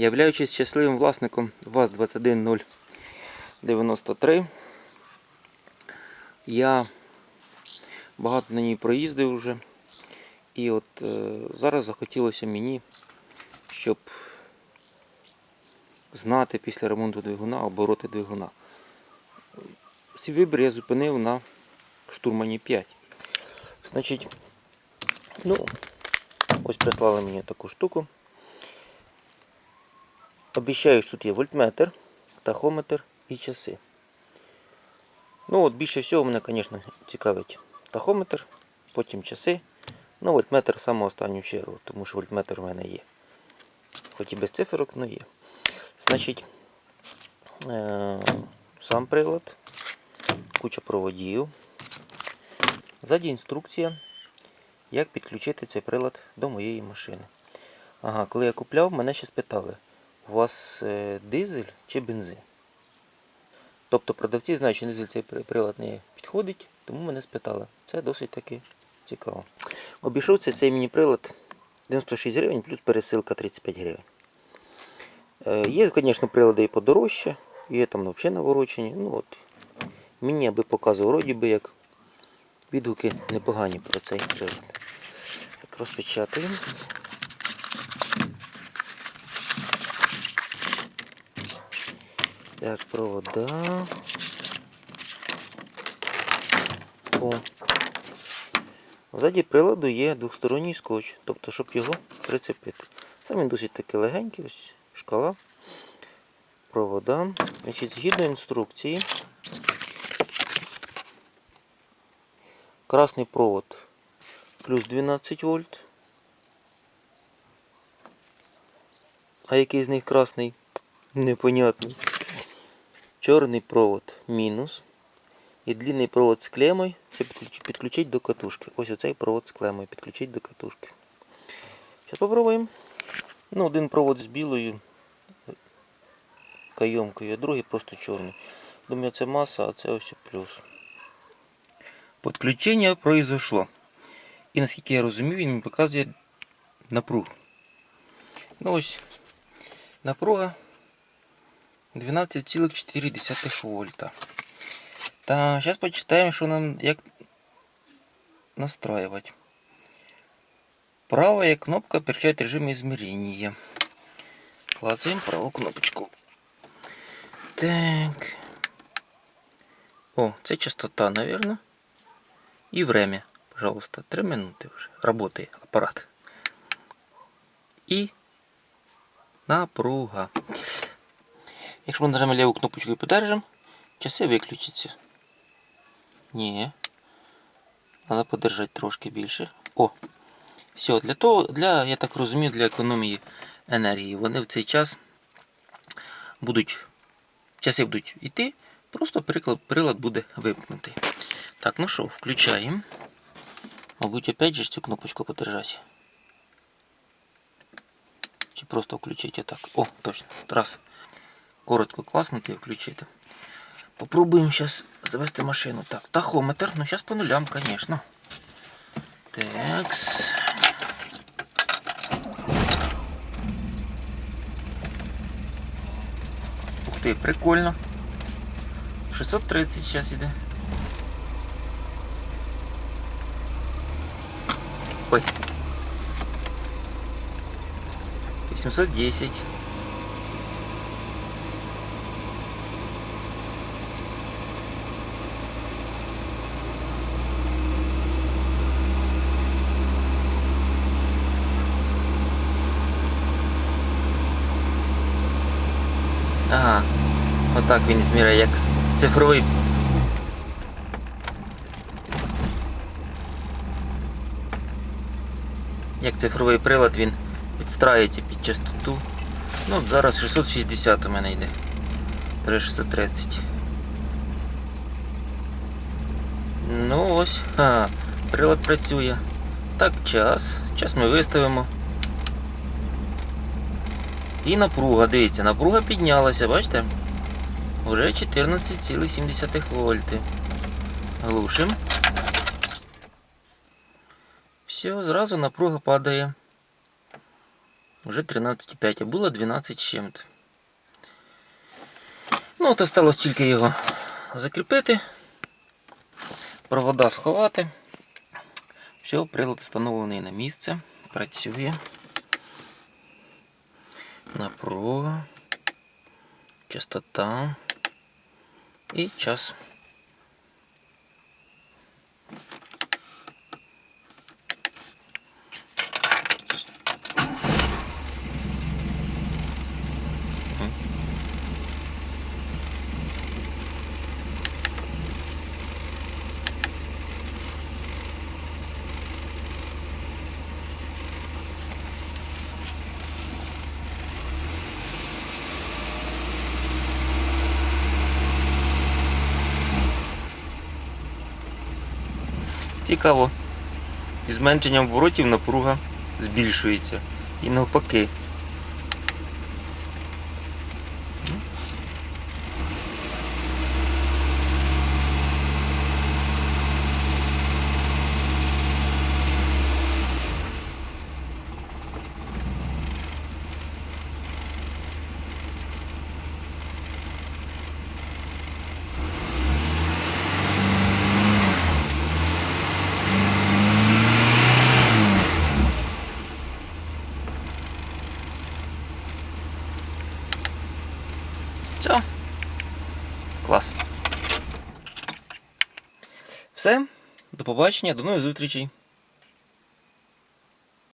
Являючись щасливим власником ВАЗ-21093, я багато на ній проїздив вже. І от е, зараз захотілося мені, щоб знати після ремонту двигуна обороти двигуна. Свій вибір я зупинив на штурмані 5. Значить, ну, ось прислали мені таку штуку. Обіцяю, що тут є вольтметр, тахометр і часи. Ну от більше всього мене, звісно, цікавить тахометр, потім часи. Ну, вольтметр саме останню чергу, тому що вольтметр у мене є. Хоч і без циферок, але є. Значить, е- сам прилад, куча проводів. Ззаді інструкція, як підключити цей прилад до моєї машини. Ага, коли я купляв, мене ще спитали, у вас е, дизель чи бензин? Тобто продавці знають, що дизель цей прилад не підходить, тому мене спитали. Це досить таки цікаво. Обійшовся цей міні-прилад 96 гривень плюс пересилка 35 гривень. Е, Є, звісно, прилади і подорожче, є там взагалі наворочені. Ну, от, мені аби показував, вроді би як відгуки непогані про цей прилад. Так, розпечатуємо. Так, провода. О. Ззаді приладу є двосторонній скотч, тобто, щоб його прицепити. Сам він досить таки легенький, ось шкала. Провода. Значить, згідно інструкції, красний провод плюс 12 вольт. А який з них красний? Непонятно. Чорний провод мінус. І длинний провод з клемою це підключ- підключить до катушки. Ось оцей провод з клемою підключить до катушки. Зараз попробуємо. Ну, один провод з білою кайомкою, а другий просто чорний. Думаю, це маса, а це ось плюс. Підключення произошло. І наскільки я розумію, він мені показує напругу. Ну ось напруга 12,4 вольта. Та зараз почитаємо, що нам як настраивать. Правая кнопка переключает режим измерения. Клацаем правую кнопочку. Так. О, це частота, наверное. И время. Пожалуйста, 3 минути вже. Работає апарат. І напруга. Якщо ми нажмемо ліву кнопочку і подержимо, часи виключаться. Ні. Треба подержати трошки більше. О! Все, для того, для, я так розумію, для економії енергії. Вони в цей час будуть, часи будуть йти, просто прилад, прилад буде вимкнутий. Так, ну що, включаємо. Мабуть, опять же цю кнопочку подержати. Чи просто включити отак. О, точно. Раз. Коротко і включити. Попробуем сейчас завести машину. Так, тахометр. Ну, сейчас по нулям, конечно. Такс. Ух ты, прикольно. 630 сейчас іде. Ой. 810. Отак він зміряє, як цифровий. Як цифровий прилад він підстраюється під частоту. Ну, зараз 660 у мене йде. Даже 630. Ну ось, ага, прилад працює. Так, час. Час ми виставимо. І напруга, дивіться, напруга піднялася, бачите? Уже 14,7 вольти. Глушим. Все, зразу напруга падає. Вже 13,5, а було 12 з чим-то. Ну, от осталось тільки його закріпити, провода сховати. Все, прилад встановлений на місце. Працює. Напруга, частота і час. Цікаво. Із зменшенням воротів напруга збільшується. І навпаки. Все. Клас. Все. До побачення, до нових зустрічей.